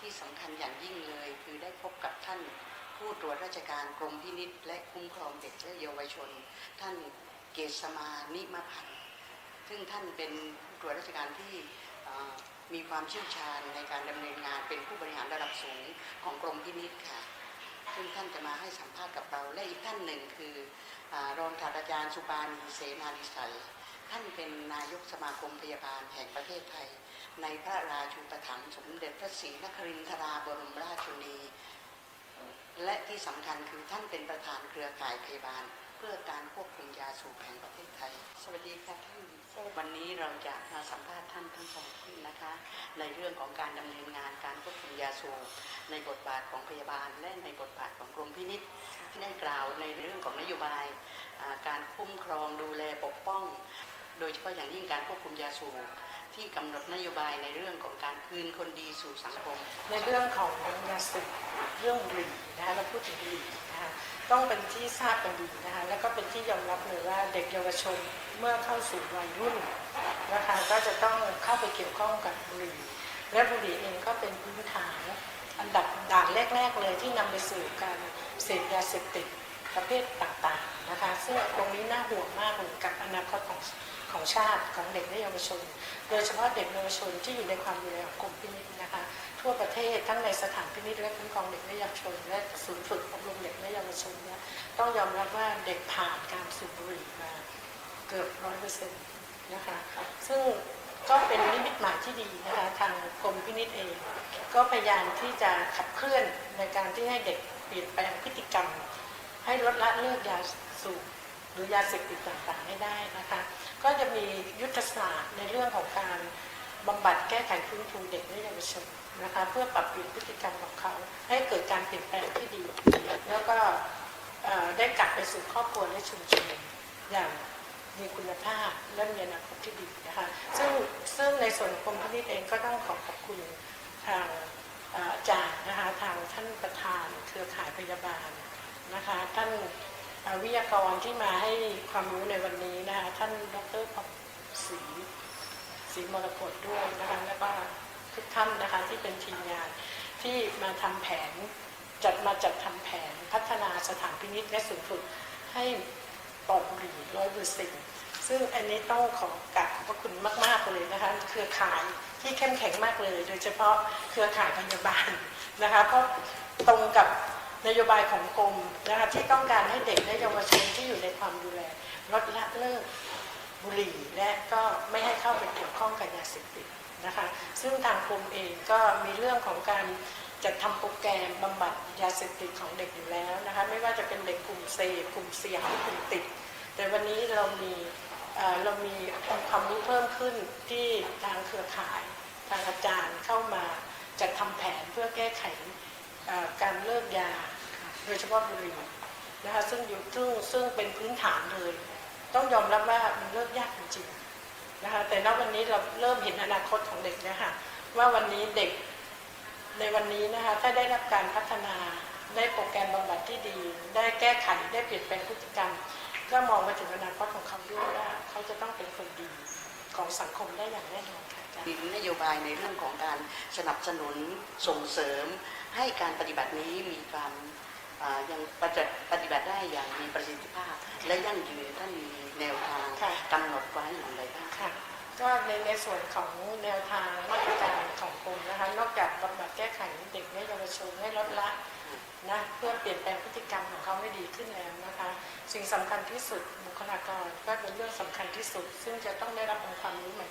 ที่สำคัญอย่างยิ่งเลย คือได้พบกับท่านผู้ตรวจราชการกรมพินิษและคุ้มครองเด็กและเยาวชน ท่านเกษมานิมพันธ์ซึ่งท่านเป็นผู้ตรวจราชการที่มีความเชี่ยวชาญในการดำเนินงานเป็นผู้บริหารระดับสูงของกรมพินิษค่ะ ซึ่งท่านจะมาให้สัมภาษณ์กับเรา และอีกท่านหนึ่งคืออรองศาสตราจารย์สุบานีเสนาลิสัยท่านเป็นนายกสมาคมพยาบาลแห่งประเทศไทย ในพระราชูปถัมภ์สมเด็จพระศรีนครินทราบรมราชชนีและที่สำคัญคือท่านเป็นประธานเครือข่ายพยาบาล เพื่อการควบคุมยาสูบแห่งประเทศไทย สวัสดีค่ะท่านวันนี้เราจะมาสัมภาษณ์ท่านทั้งสองท่านนะคะ ในเรื่องของการดำเนินงานการควบคุมยาสูบในบทบาทของพยาบาล และในบทบาทของกรมพินิษที่ได้กล่าวในเรื่องของนโยบาย การคุ้มครองดูแลปกป้อง โดยเฉพาะอย่างยิ่งการควบคุมยาสูบ ที่กำหนดนโยบายในเรื่องของการคืนคนดีสู่สังคม ในเรื่องของยาเสพติดเรื่องบุหรี่นะคะเราพูดถึงบุหรี่นะคะต้องเป็นที่ทราบกันดีนะคะแล้วก็เป็นที่ยอมรับเลยว่าเด็กเยาวชนเมื่อเข้าสู่วัยรุ่นนะคะก็จะต้องเข้าไปเกี่ยวข้องกับบุหรี่และบุหรี่เองก็เป็นพื้นฐานอันดับด่านแรก ๆ เลยที่นำไปสู่การเสพยาเสพติดประเภทต่างๆนะคะซึ่งตรงนี้น่าห่วงมากเลยกับอนาคตของ ของชาติของเด็กและเยาวชน โดยเฉพาะเด็กเยาวชนที่อยู่ในความดูแลของกรมพินิจนะคะ ทั่วประเทศทั้งในสถานพินิจและคุ้มครองเด็กและเยาวชน และศูนย์ฝึกอบรมเด็กและเยาวชนเนี่ยต้องยอมรับว่าเด็กผ่านการสูบบุหรี่มาเกือบร้อยเปอร์เซ็นต์นะคะซึ่งก็เป็นนิมิตหมายที่ดีนะคะทางกรมพินิจเอง ก็พยายามที่จะขับเคลื่อนในการที่ให้เด็กเปลี่ยนแปลงพฤติกรรม ให้ลดละเลิกยาสูบหรือยาเสพติดต่างๆให้ได้นะคะ ก็จะมียุทธศาสตร์ในเรื่องของการบำบัดแก้ไขฟื้นฟูเด็กและเยาวชนนะคะเพื่อปรับเปลี่ยนพฤติกรรมของเขาให้เกิดการเปลี่ยนแปลงที่ดี แล้วก็ได้กลับไปสู่ครอบครัวและชุมชนอย่างมีคุณภาพและมีอนาคตที่ดีนะคะซึ่งซึ่งในส่วนของกรมพินิจเองก็ต้องขอขอบคุณทางอ่าจารย์นะคะทางท่านประธานเครือข่ายพยาบาลนะคะท่าน วิทยากรที่มาให้ความรู้ในวันนี้นะคะท่านดรพศรีศรีมรกตด้วยนะคะแล้วก็ทุกท่านนะคะที่เป็นทีมงานที่มาทำแผนจัดมาจัดทำแผนพัฒนาสถานพินิจและศูนย์ฝึกให้ปลอดบุหรี่ร้อยเปอร์เซ็นต์ซึ่งอันนี้ต้องขอกราบขอบพระคุณมาก ๆเลยนะคะเครือข่ายที่เข้มแข็งมากเลย โดยเฉพาะเครือข่ายพยาบาลนะคะเพราะตรงกับ นโยบายของกรมนะคะที่ต้องการให้เด็กและเยาวชนที่อยู่ในความดูแลลดละเลิกบุหรี่และก็ไม่ให้เข้าไปเกี่ยวข้องกับยาเสพติดนะคะซึ่งทางกรมเองก็มีเรื่องของการจัดทำโปรแกรมบำบัดยาเสพติดของเด็กอยู่แล้วนะคะไม่ว่าจะเป็นเด็กกลุ่มเสพกลุ่มเสี่ยงกลุ่มติด แต่วันนี้เรามีเรามีองค์ความรู้เพิ่มขึ้นที่ทางเครือข่ายทางอาจารย์เข้ามาจัดทำแผนเพื่อแก้ไข การเลิกยาโดยเฉพาะบุหรี่นะคะซึ่งอยู่ซึ่งซึ่งเป็นพื้นฐานเลย ต้องยอมรับว่ามันเลิกยากจริงๆนะคะแต่ณวันนี้เราเริ่มเห็นอนาคตของเด็กแล้วค่ะว่าวันนี้เด็กในวันนี้นะคะถ้าได้รับการพัฒนาได้โปรแกรมบำบัดที่ดี ได้แก้ไขได้เปลี่ยนแปลงพฤติกรรม ก็มองมาถึงอนาคตของเขาด้วยว่าเขาจะต้องเป็นคนดีของสังคมได้อย่างแน่นอนค่ะมีนโยบายในเรื่องของการสนับสนุนส่งเสริม ให้การปฏิบัตินี้มีความอ่ายังปฏิปฏิบัติได้อย่างมีประสิทธิภาพ และยั่งยืนท่านมีแนวทางค่ะกำหนดไว้อย่างไรบ้างค่ะก็ในในส่วนของแนวทางมาตรการของกรมนะคะนอกจากบำบัดแก้ไขเด็กและเยาวชนให้ลดละนะเพื่อเปลี่ยนแปลงพฤติกรรมของเขาให้ดีขึ้นแล้วนะคะ สิ่งสำคัญที่สุดบุคลากรก็เป็นเรื่องสำคัญที่สุด ซึ่งจะต้องได้รับองค์ความรู้ใหม่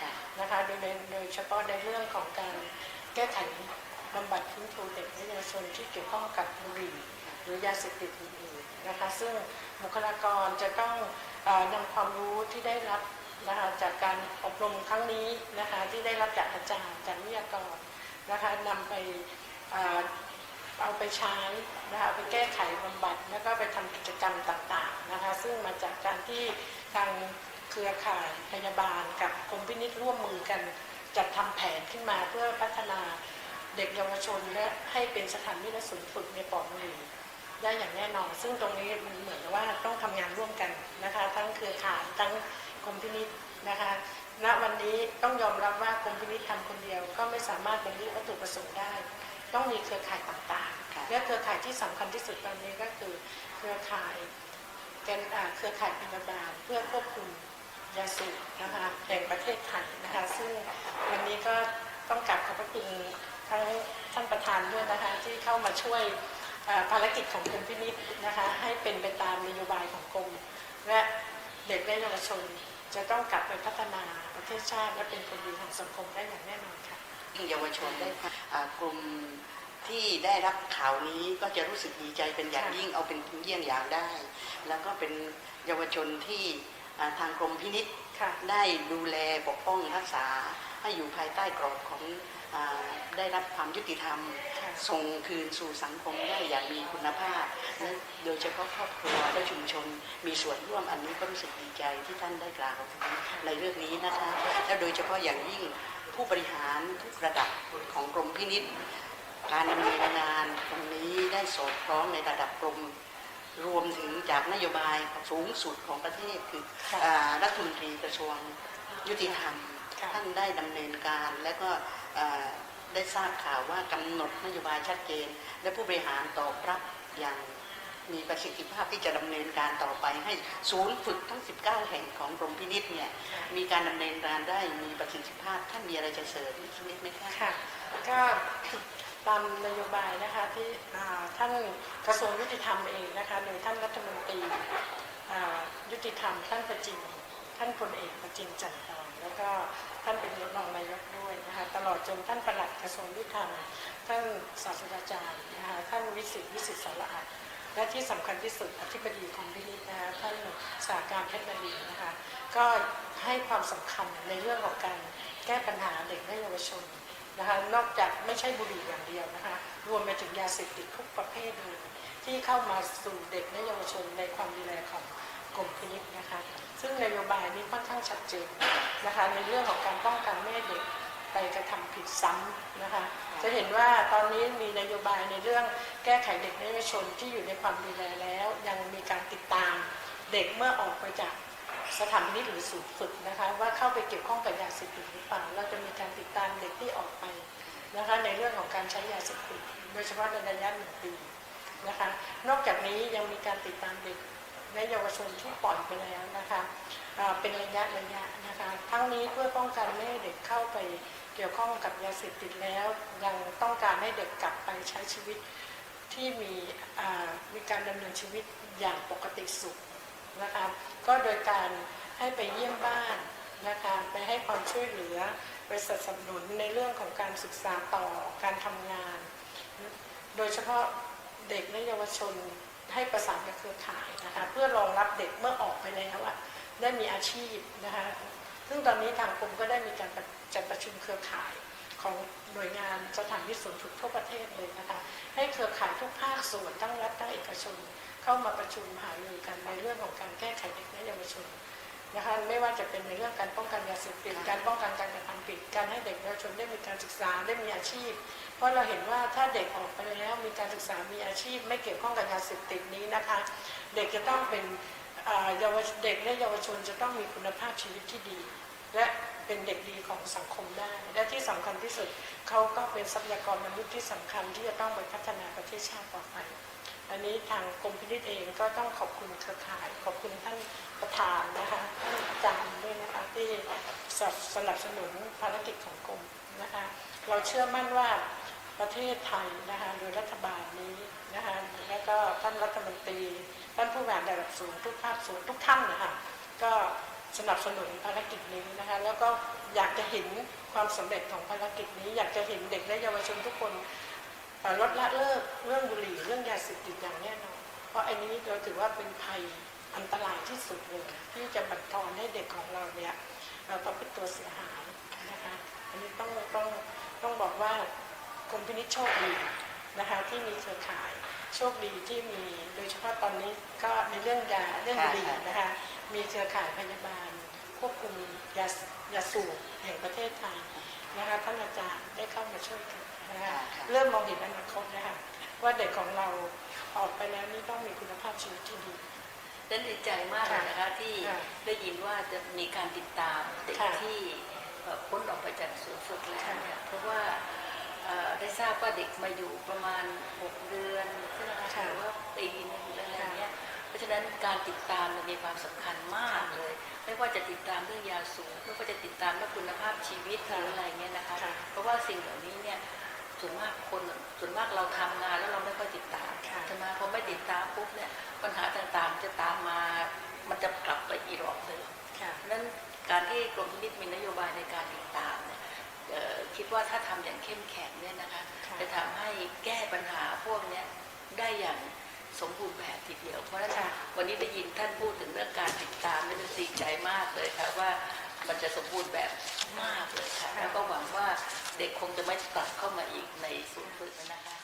ค่ะๆนะคะโดยโดยโดยเฉพาะในเรื่องของการแก้ไข บำบัดฟื้นฟูเด็กและเยาวชนที่เกี่ยวข้องกับบุหรี่หรือยาเสพติดอื่นๆนะคะ ซึ่งบุคลากรจะต้องออนำความรู้ที่ได้รับนะคะจากการอบรมครั้งนี้นะคะที่ได้รับจากอาจารย์จากวิทยากรนะคะนำไปเอ่อเอาไปใช้นะคะเอาไปแก้ไขบำบัดแล้วก็ไปทำกิจกรรมต่างๆนะคะซึ่งมาจากการที่ทางเครือข่ายพยาบาลกับกรมพินิจร่วมมือกันจัดทำแผนขึ้นมาเพื่อพัฒนา เด็กเยาวชนและให้เป็นสถานที่และศูนย์ฝึกในปอดบุหรี่ได้อย่างแน่นอน ซึ่งตรงนี้มันเหมือนกับว่าต้องทำงานร่วมกันนะคะ ทั้งเครือข่ายทั้งกรมพินิจนะคะณวันนี้ต้องยอมรับว่ากรมพินิจทำคนเดียวก็ไม่สามารถบรรลุวัตถุประสงค์ได้ ต้องมีเครือข่ายต่างค่ะๆและเครือข่ายที่สำคัญที่สุดตอนนี้ก็คือเครือข่ายแกนอ่าเครือข่ายพยาบาลเพื่อควบคุมยาสูบนะคะแห่งประเทศไทยนะคะ ซึ่งวันนี้ก็ต้องกราบขอบพระคุณ ทั้งท่านประธานด้วยนะคะที่เข้ามาช่วยเอ่อภารกิจของกรมพินิษนะคะให้เป็นไปตามนโยบายของกรมและเด็กและเยาวชน จะต้องกลับไปพัฒนาประเทศชาติและเป็นคนดีของสังคมได้อย่างแน่นอนค่ะเยาวชนได้อ่ากลุ่มที่ได้รับข่าวนี้ก็จะรู้สึกดีใจเป็นอย่างค่ะยิ่งเอาเป็นเยี่ยงอย่างได้ แล้วก็เป็นเยาวชนที่อ่าทางกรมพินิษค่ะ ได้ดูแลปกป้องรักษา ให้อยู่ภายใต้กรอบของอาได้รับความยุติธรรมค่ะส่งคืนสู่สังคมได้อย่างมีคุณภาพและโดยเฉพาะครอบครัวและชุมชนมีส่วนร่วมอันนี้ก็รู้สึกดีใจที่ท่านได้กล่าวในเรื่องนี้นะคะและโดยเฉพาะอย่างยิ่งผู้บริหารทุกระดับของกรมพินิษการดำเนินงานตรงนี้ได้สอดคล้องในระดับกรม รวมถึงจากนโยบายสูงสุดของประเทศคือค่ะอ่ารัฐมนตรีกระทรวงยุติธรรมค่ะท่านได้ดำเนินการและก็อ่าได้ทราบข่าวว่ากำหนดนโยบายชัดเจน และผู้บริหารตอบรับอย่างมีประสิทธิภาพที่จะดำเนินการต่อไปให้ศูนย์ฝึกทั้ง 19 แห่งของกรมพินิษเนี่ยมีการดำเนินการได้มีประสิทธิภาพท่านมีอะไรจะเสริมอีกนิดไหมคะค่ะก็ ตามนโยบายนะคะที่ท่านกระทรวงยุติธรรมเองนะคะโดยท่านรัฐมนตรียุติธรรมท่านประจินท่านพลเอกประจินจันทร์ทองแล้วก็ท่านเป็นรองนายกด้วยนะคะตลอดจนท่านประหลัดกระทรวงยุติธรรมท่านศาสตราจารย์นะคะท่านวิสิตวิสิตสารอาดและที่สำคัญที่สุดอธิบดีของพินิจนะคะท่านสาการเพชรนารีนะคะก็ให้ความสำคัญในเรื่องของการแก้ปัญหาเด็กและเยาวชน นะคะนอกจากไม่ใช่บุหรี่อย่างเดียวนะคะรวมไปถึงยาเสพติดทุกประเภทเลยที่เข้ามาสู่เด็กและเยาวชนในความดูแลของกรมพินิจนะคะ ซึ่งนโยบายนี้ค่อนข้างชัดเจนนะคะในเรื่องของการป้องกันไม่ให้เด็กไปกระทำผิดซ้ำนะคะ จะเห็นว่าตอนนี้มีนโยบายในเรื่องแก้ไขเด็กและเยาวชนที่อยู่ในความดูแลแล้ว ยังมีการติดตามเด็กเมื่อออกไปจาก สถานพินิจหรือศูนย์ฝึกนะคะ ว่าเข้าไปเกี่ยวข้องกับยาเสพติดหรือเปล่าเราจะมีการติดตามเด็กที่ออกไปนะคะในเรื่องของการใช้ยาเสพติดโดยเฉพาะในระยะหนึ่งปีนะคะ นอกจากนี้ยังมีการติดตามเด็กและเยาวชนที่ปล่อยไปแล้วนะคะเป็นระยะระยะนะคะ ทั้งนี้เพื่อป้องกันไม่ให้เด็กเข้าไปเกี่ยวข้องกับยาเสพติดแล้ว ยังต้องการให้เด็กกลับไปใช้ชีวิตที่มีมีการดำเนินชีวิตอย่างปกติสุข นะคะก็โดยการให้ไปเยี่ยมบ้านนะคะไปให้ความช่วยเหลือไปสนับสนุนในเรื่องของการศึกษาต่อการทำงาน โดยเฉพาะเด็กและเยาวชนให้ประสานกับเครือข่ายนะคะเพื่อรองรับเด็กเมื่อออกไปแล้วอะได้มีอาชีพนะคะซึ่งตอนนี้ทางกรมก็ได้มีการจัดประชุมเครือข่ายของหน่วยงานสถานที่ศูนย์ฝึกทั่วประเทศเลยนะคะให้เครือข่ายทุกภาคส่วนทั้งรัฐทั้งเอกชน เข้ามาประชุมหารือกันในเรื่องของการแก้ไขเด็กและเยาวชนนะคะไม่ว่าจะเป็นในเรื่องการป้องกันยาเสพติดการป้องกันการกระทำผิดการให้เด็กเยาวชนได้มีการศึกษาได้มีอาชีพ เพราะเราเห็นว่าถ้าเด็กออกไปแล้วมีการศึกษามีอาชีพ ไม่เกี่ยวข้องกับยาเสพติดนี้นะคะ เด็กจะต้องเป็นเยาวเด็กและเยาวชนจะต้องมีคุณภาพชีวิตที่ดี และเป็นเด็กดีของสังคมได้ และที่สำคัญที่สุดเขาก็เป็นทรัพยากรมนุษย์ที่สำคัญที่จะต้องไปพัฒนาประเทศชาติต่อไป อันนี้ทางกรมพินิจเองก็ต้องขอบคุณเครือข่าย ขอบคุณท่านประธานนะคะท่านอาจารย์ด้วยนะคะที่สนับสนุนภารกิจของกรมนะคะเราเชื่อมั่นว่าประเทศไทยนะคะโดยรัฐบาลนี้นะคะแล้วก็ท่านรัฐมนตรีท่านผู้บริหารระดับสูงทุกภาคส่วนทุกท่านนะคะก็สนับสนุนภารกิจนี้นะคะแล้วก็อยากจะเห็นความสำเร็จของภารกิจนี้ อยากจะเห็นเด็กและเยาวชนทุกคน ลดละเลิกเรื่องบุหรี่เรื่องยาเสพติดอย่างแน่นอนเพราะอันนี้เราถือว่าเป็นภัยอันตรายที่สุดเลยที่จะบั่นทอนให้เด็กของเราเนี่ยเอ่อประพฤติตัวเสียหายนะคะอันนี้ต้องต้องต้องบอกว่ากรมพินิจโชคดีนะคะที่มีเครือข่ายโชคดีที่มีโดยเฉพาะตอนนี้ก็ในเรื่องยาเรื่องบุหรี่นะคะมีเครือข่ายพยาบาล ควบคุมยายาสูบแห่งประเทศไทยนะคะท่านอาจารย์ได้เข้ามาช่วยกันนะคะเริ่มมองเห็นอนาคตนะคะว่าเด็กของเราออกไปแล้วนี่ต้องมีคุณภาพชีวิตที่ดีฉันดีใจมากเลยนะคะที่ค่ะได้ยินว่าจะมีการติดตามเด็กค่ะที่เอ่อพ้นออกไปจากศูนย์ฝึกแล้วค่ะเนี่ยเพราะว่าเอ่อได้ทราบว่าเด็กมาอยู่ประมาณ 6 เดือนใช่ไหมคะหรือว่าปีหนึงอะไรอย่างเงี้ยเพราะฉะนั้นการติดตามเนี่ยมีความสำคัญมากเลยว่าจะติดตามเรื่องยาสูบไม่ว่าจะติดตามเรื่องคุณภาพชีวิตหรืออะไรเงี้ยนะคะค่ะเพราะว่าสิ่งเหล่านี้เนี่ยส่วนมากคนส่วนมากเราทำงานแล้วเราไม่ค่อยติดตามค่ะใช่ไหมพอไม่ติดตามปุ๊บเนี่ยปัญหาต่างๆจะตามมา มันจะกลับไปอีรอบเดิมค่ะเพราะฉะนั้นการที่กรมพินิจมีนโยบายในการติดตามเนี่ยเอ่อคิดว่าถ้าทำอย่างเข้มแข็งเนี่ยนะคะค่ะจะทำให้แก้ปัญหาพวกเนี้ยได้อย่าง สมบูรณ์แบบทีเดียว เพราะฉะนั้นวันนี้ได้ยินท่านพูดถึงเรื่องการติดตามนี่เป็นดีใจมากเลยค่ะว่ามันจะสมบูรณ์แบบมากเลยค่ะแล้วก็หวังว่าเด็กคงจะไม่กลับเข้ามาอีกในศูนย์ฝึกนะคะ